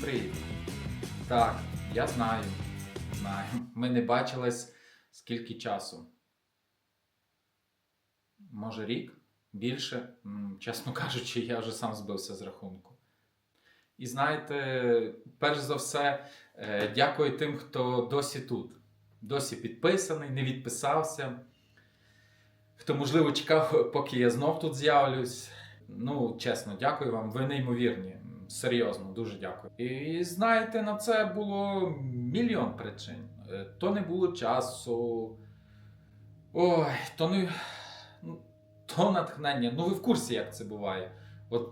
привіт. Так, я знаю. Знаю. Ми не бачились скільки часу. Може рік? Більше? Чесно кажучи, я вже сам збився з рахунку. І знаєте, перш за все, е, дякую тим, хто досі тут. Досі підписаний, не відписався. Хто, можливо, чекав, поки я знов тут з'явлюсь. Ну, чесно, дякую вам. Ви неймовірні. Серйозно, дуже дякую. І знаєте, на це було мільйон причин. Е, То не було часу. Ой, то не. ну, То натхнення. Ну, ви в курсі, як це буває. От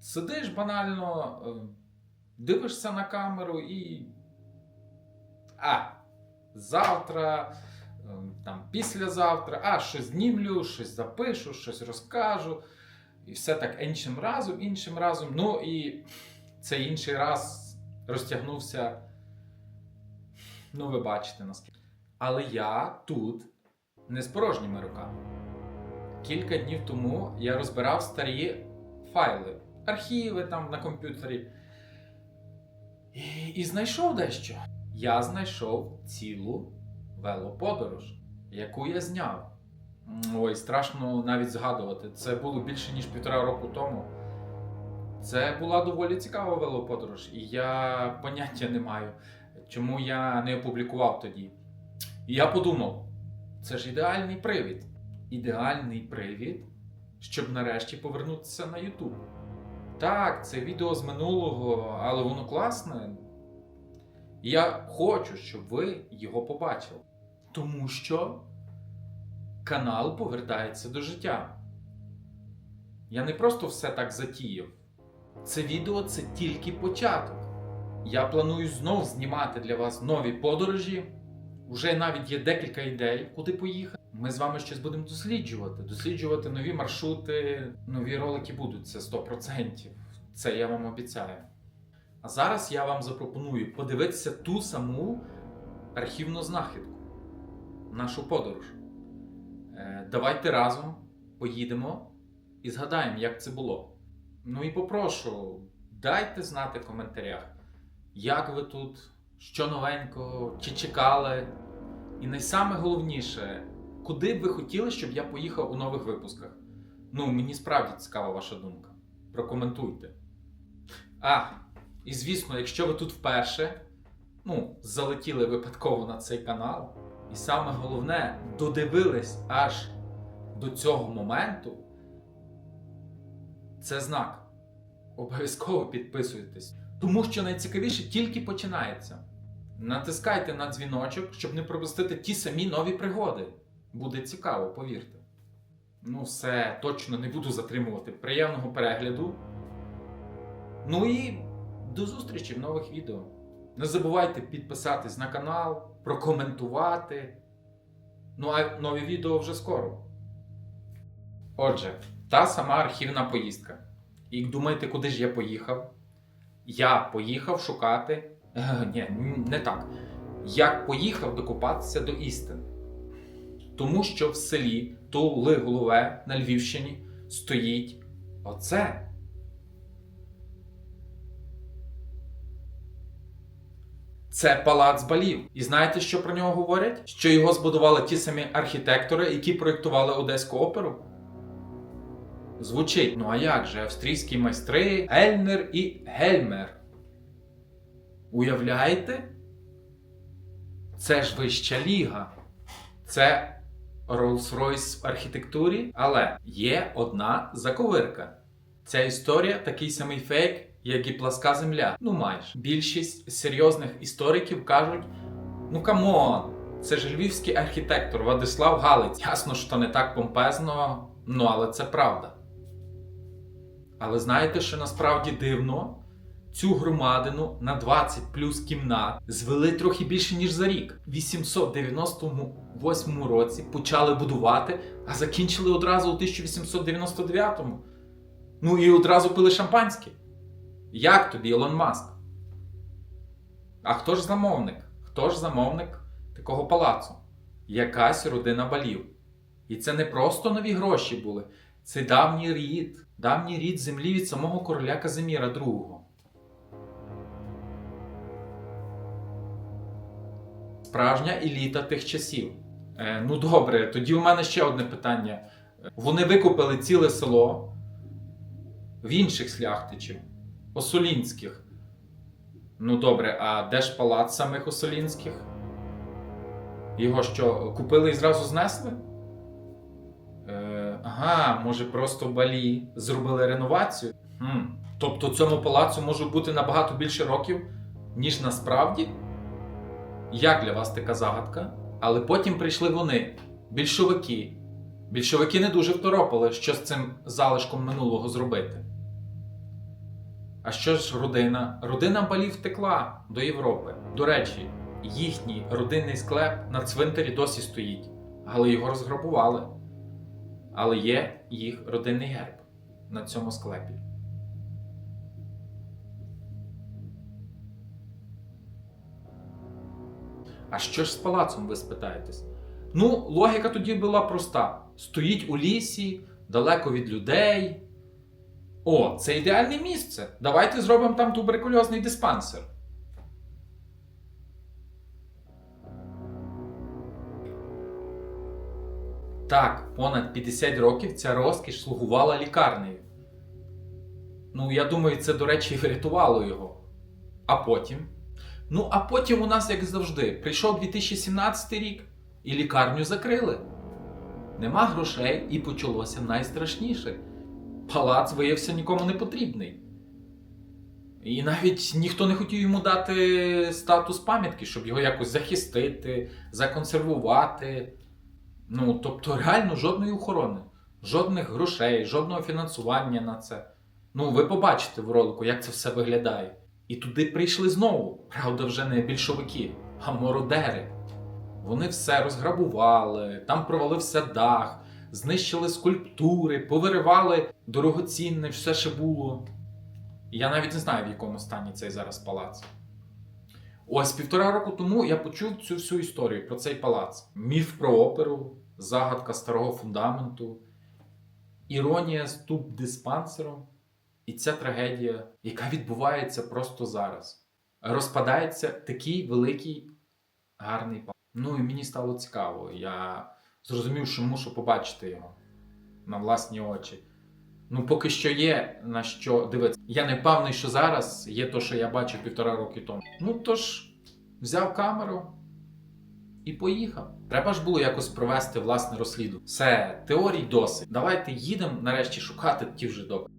сидиш банально, е, дивишся на камеру і. А, завтра, е, там, післязавтра, а, щось знімлю, щось запишу, щось розкажу. І все так іншим разом, іншим разом. Ну і цей інший раз розтягнувся. Ну, ви бачите наскільки. Але я тут не з порожніми руками. Кілька днів тому я розбирав старі файли, архіви там на комп'ютері. І, і знайшов дещо. Я знайшов цілу велоподорож, яку я зняв. Ой, страшно навіть згадувати. Це було більше ніж півтора року тому. Це була доволі цікава велоподорож, і я поняття не маю, чому я не опублікував тоді. І я подумав: це ж ідеальний привід. Ідеальний привід, щоб нарешті повернутися на YouTube. Так, це відео з минулого, але воно класне. І я хочу, щоб ви його побачили. Тому що канал повертається до життя. Я не просто все так затіяв. Це відео це тільки початок. Я планую знов знімати для вас нові подорожі. Уже навіть є декілька ідей, куди поїхати. Ми з вами щось будемо досліджувати. Досліджувати нові маршрути, нові ролики будуть, це 100%. Це я вам обіцяю. А зараз я вам запропоную подивитися ту саму архівну знахідку, нашу подорож. Е, Давайте разом поїдемо і згадаємо, як це було. Ну і попрошу, дайте знати в коментарях, як ви тут, що новенького, чи чекали. І найсаме головніше, куди б ви хотіли, щоб я поїхав у нових випусках. Ну, мені справді цікава ваша думка. Прокоментуйте. А, і звісно, якщо ви тут вперше, ну, залетіли випадково на цей канал, і саме головне, додивились аж до цього моменту, це знак. Обов'язково підписуйтесь. Тому що найцікавіше тільки починається. Натискайте на дзвіночок, щоб не пропустити ті самі нові пригоди. Буде цікаво, повірте. Ну, все, точно не буду затримувати. Приємного перегляду. Ну і до зустрічі в нових відео. Не забувайте підписатись на канал, прокоментувати. Ну а нові відео вже скоро. Отже, та сама архівна поїздка. І думаєте, куди ж я поїхав? Я поїхав шукати. Е, ні, не так. Я поїхав докопатися до істини. Тому що в селі Тули Голове на Львівщині стоїть оце. Це палац балів. І знаєте, що про нього говорять? Що його збудували ті самі архітектори, які проєктували Одеську оперу? Звучить, ну а як же австрійські майстри Ельнер і Гельмер? Уявляєте? Це ж вища ліга. Це Rolls-Royce в архітектурі, але є одна заковирка. Ця історія такий самий фейк, як і пласка земля. Ну майже. Більшість серйозних істориків кажуть: ну камон, це ж львівський архітектор Владислав Галиць. Ясно, що не так помпезно, ну але це правда. Але знаєте, що насправді дивно? Цю громадину на 20 плюс кімнат звели трохи більше ніж за рік. В 898 році почали будувати, а закінчили одразу у 1899. Ну і одразу пили шампанське. Як тобі Ілон Маск? А хто ж замовник? Хто ж замовник такого палацу? Якась родина балів. І це не просто нові гроші були, це давній рід, давній рід землі від самого короля Казиміра II. Справжня еліта тих часів. Е, ну добре, тоді у мене ще одне питання. Вони викупили ціле село в інших шляхтичів. Осолінських. Ну добре, а де ж палац самих Осолінських? Його що, купили і зразу знесли? Е, ага, може просто в Балі зробили реновацію? Хм. Тобто цьому палацу може бути набагато більше років, ніж насправді? Як для вас така загадка? Але потім прийшли вони, більшовики. Більшовики не дуже второпали, що з цим залишком минулого зробити. А що ж родина? Родина Балі втекла до Європи. До речі, їхній родинний склеп на цвинтарі досі стоїть, але його розграбували. Але є їх родинний герб на цьому склепі. А що ж з палацом, ви спитаєтесь? Ну, логіка тоді була проста: стоїть у лісі, далеко від людей. О, це ідеальне місце. Давайте зробимо там туберкульозний диспансер. Так, понад 50 років ця розкіш слугувала лікарнею. Ну, я думаю, це, до речі, врятувало його. А потім. Ну, а потім у нас, як завжди, прийшов 2017 рік і лікарню закрили. Нема грошей, і почалося найстрашніше. Палац виявився нікому не потрібний. І навіть ніхто не хотів йому дати статус пам'ятки, щоб його якось захистити, законсервувати. Ну, тобто, реально жодної охорони, жодних грошей, жодного фінансування на це. Ну, ви побачите в ролику, як це все виглядає. І туди прийшли знову. Правда, вже не більшовики, а мородери. Вони все розграбували, там провалився дах, знищили скульптури, повиривали дорогоцінне, все ще було. Я навіть не знаю, в якому стані цей зараз палац. Ось півтора року тому я почув цю всю історію про цей палац. Міф про оперу, загадка старого фундаменту, іронія з туб-диспансером. І ця трагедія, яка відбувається просто зараз. Розпадається такий великий гарний палац. Ну і мені стало цікаво. Я зрозумів, що мушу побачити його на власні очі. Ну, поки що є на що дивитися. Я не певний, що зараз є те, що я бачив півтора роки тому. Ну тож, взяв камеру і поїхав. Треба ж було якось провести власне розслідування. Все, теорій досить. Давайте їдемо нарешті шукати ті вже докази.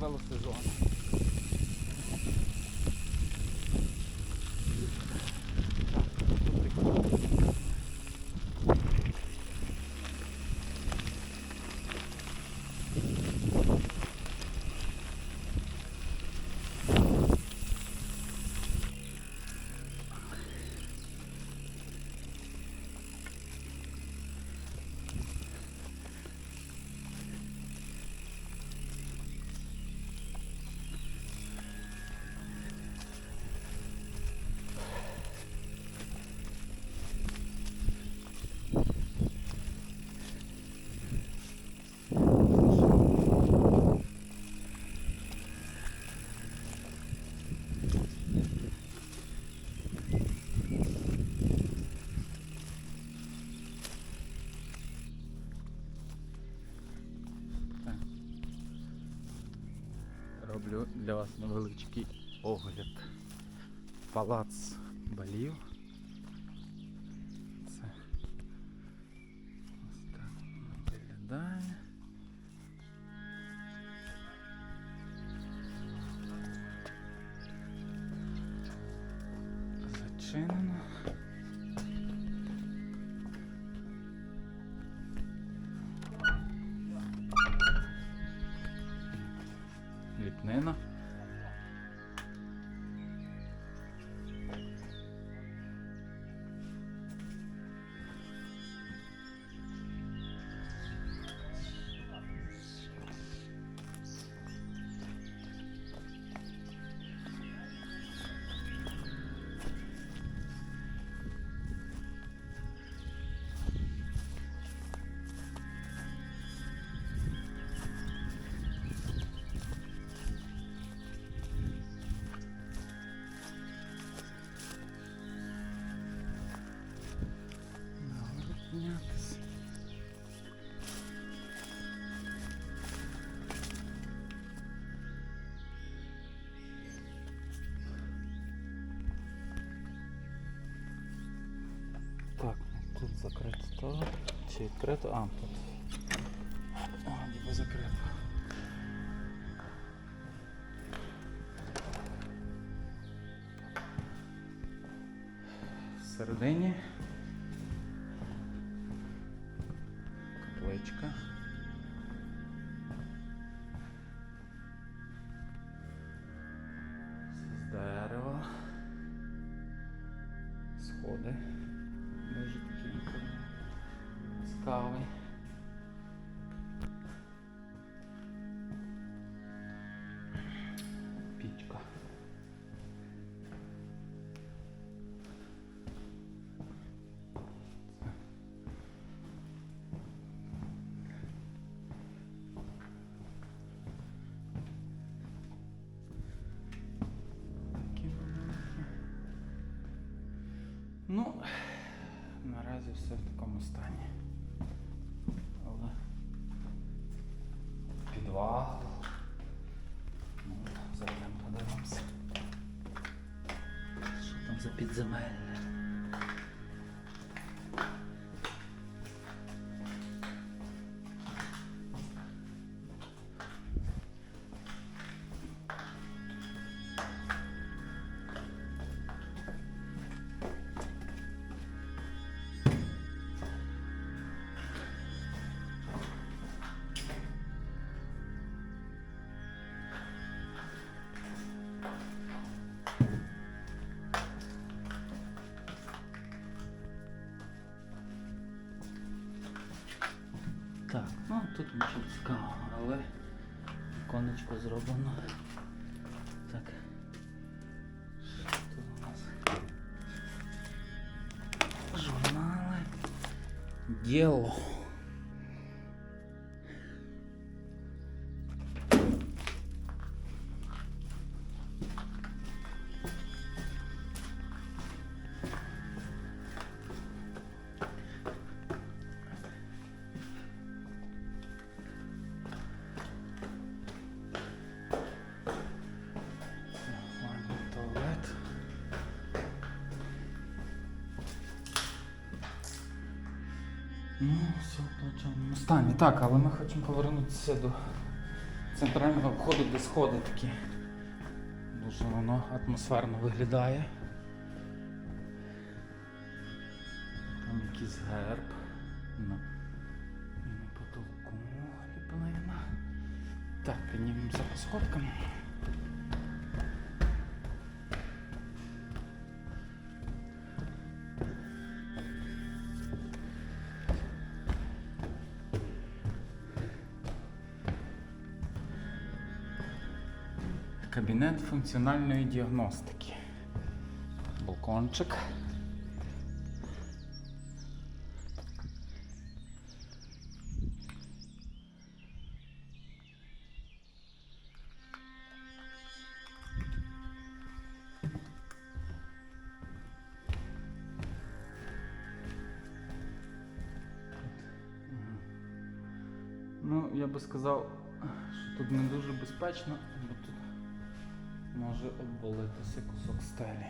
велосезону. Для вас невеличкий огляд. Палац балів. Це ось так виглядає. Тут закрито. Чи відкрито? А, тут. А, ніби закрито. Всередині Ну, наразі все в такому стані. Але підвал. Ну, зайдемо подивимося. Що там за підземелля? Тут нічого цікавого, але віконечко зроблено. Так. Що у нас? Журнали. Діло. Ну, все в стані. Так, але ми хочемо повернутися до центрального входу, де сходи такі. Дуже воно атмосферно виглядає. Там якийсь герб. На, на потолку. Так, піднімемо зараз сходками. Кабінет функціональної діагностики. Балкончик. Ну, я би сказав, що тут не дуже безпечно, бо тут може обвалитися кусок стелі.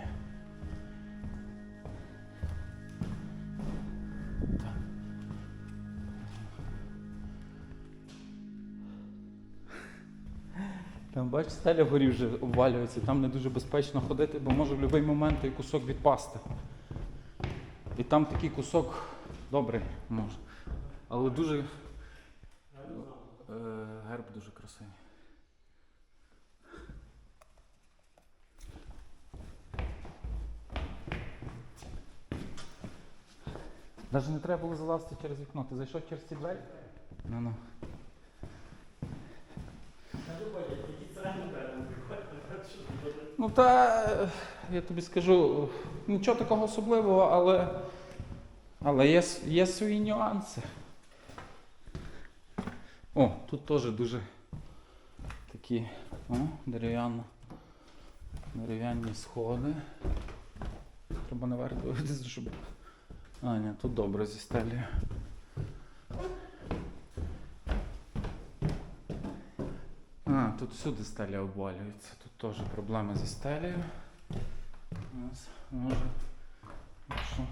Там бачиш, стеля вгорі вже обвалюється, там не дуже безпечно ходити, бо може в будь-який момент той кусок відпасти. І там такий кусок добрий може. Але дуже. Е, герб дуже красивий. Навіть не треба було залазити через вікно. Ти зайшов через ці двері? Ну ну. Ну та е, я тобі скажу, нічого такого особливого, але, але є, є свої нюанси. О, тут теж дуже такі о, дерев'яні сходи. Треба наверх дивитися, щоб. А, ні, тут добре зі стелею. А, тут всюди стеля обвалюється. Тут теж проблеми зі стелею. Ось, може. Якщо...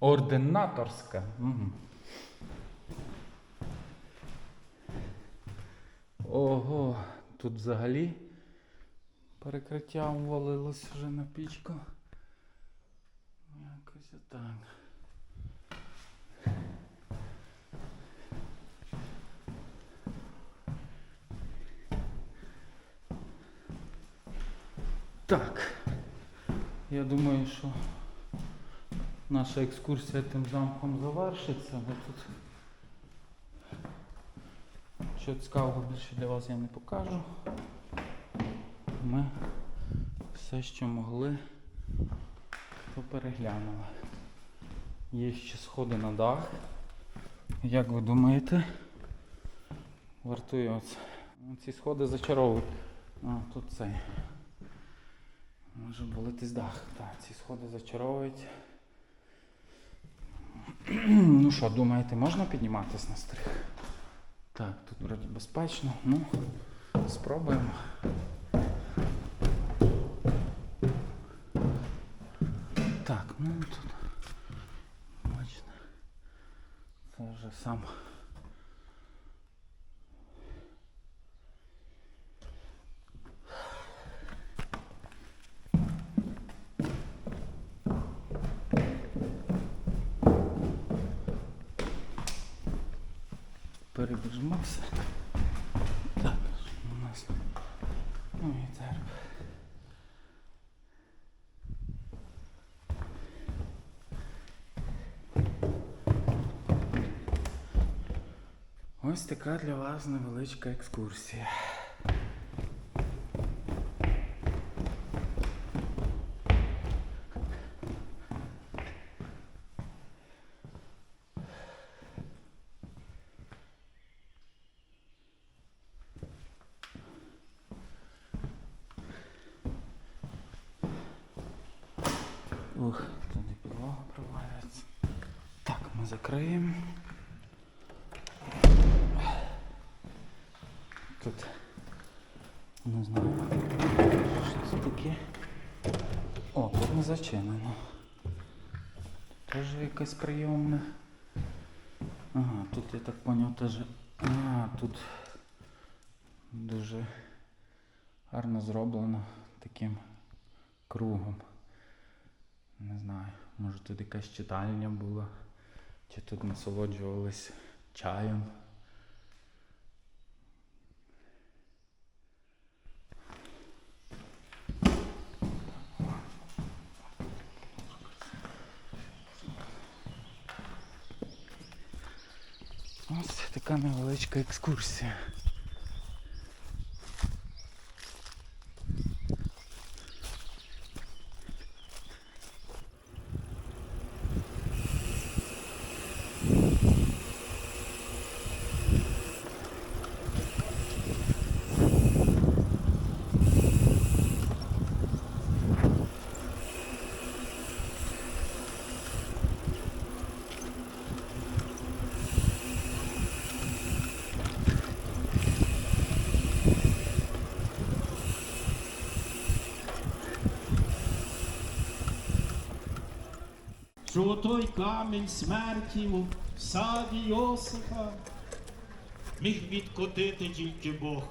Ординаторська. Угу. Ого, тут взагалі перекриття ввалилось вже на пічку. Якось отак. Так. Я думаю, що наша екскурсія тим замком завершиться, бо тут що цікавого більше для вас я не покажу. Ми все, що могли, то переглянули. Є ще сходи на дах. Як ви думаєте? Вартує оце. Ці сходи зачаровують. А, тут цей. Може болитись дах. Так, ці сходи зачаровують. ну що, думаєте, можна підніматись на стрих? Так, тут вроді безпечно. Ну, спробуємо. Вже сам. Перебіжмо Ось така для вас невеличка екскурсія. Ух, туди підлога провалюється. Так, ми закриємо. Тут не знаю, що це таке. О, тут не зачинено. Теж якась прийомна. Ага, тут я так поняв теж. А, тут дуже гарно зроблено таким кругом. Не знаю, може тут якась читальня була, чи тут насолоджувались чаєм. Ось така невеличка екскурсія. Золотой камінь смерті в саді Йосифа міг відкотити тільки Бог.